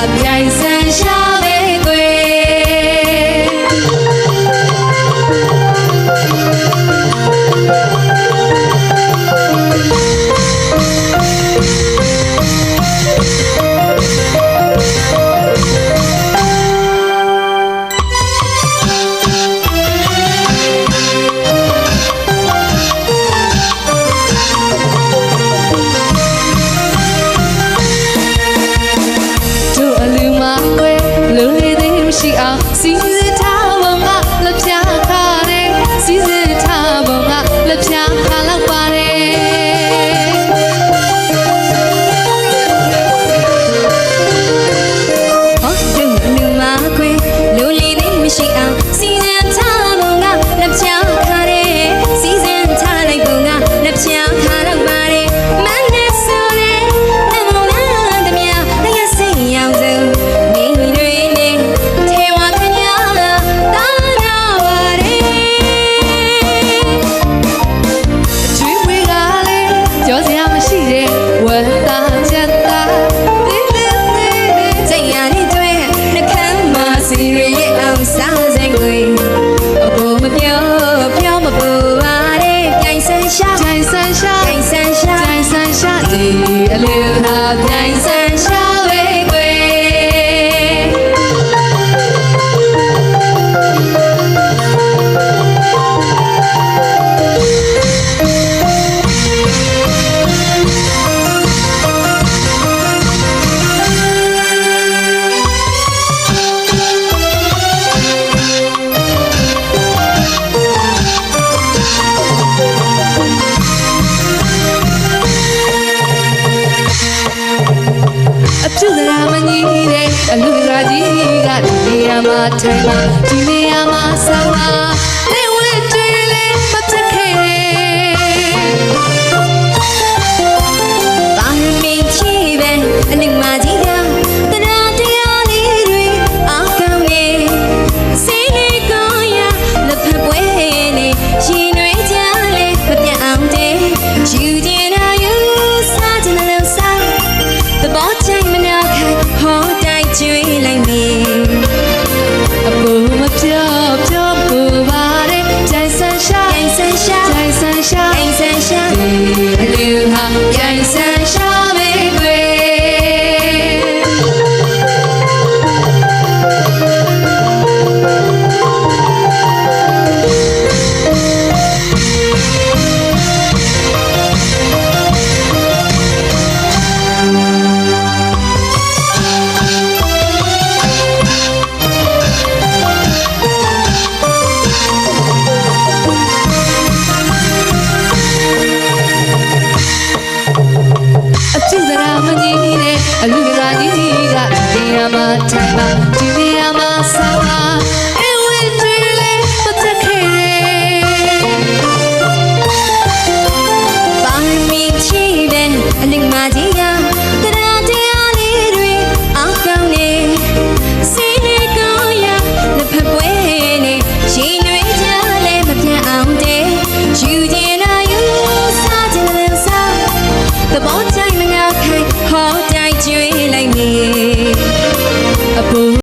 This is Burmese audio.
I'd I see Lunar Dancer. အလူရာကြီးကဒီနေရာမှာထိုင်လာဒီနေရာမှာဆောင်းလာ အပြုစရာမကြီးတဲ့အလူကစားကြီးကဒီနေရာမှာထိုင်ပါဒီနေရာမှာစား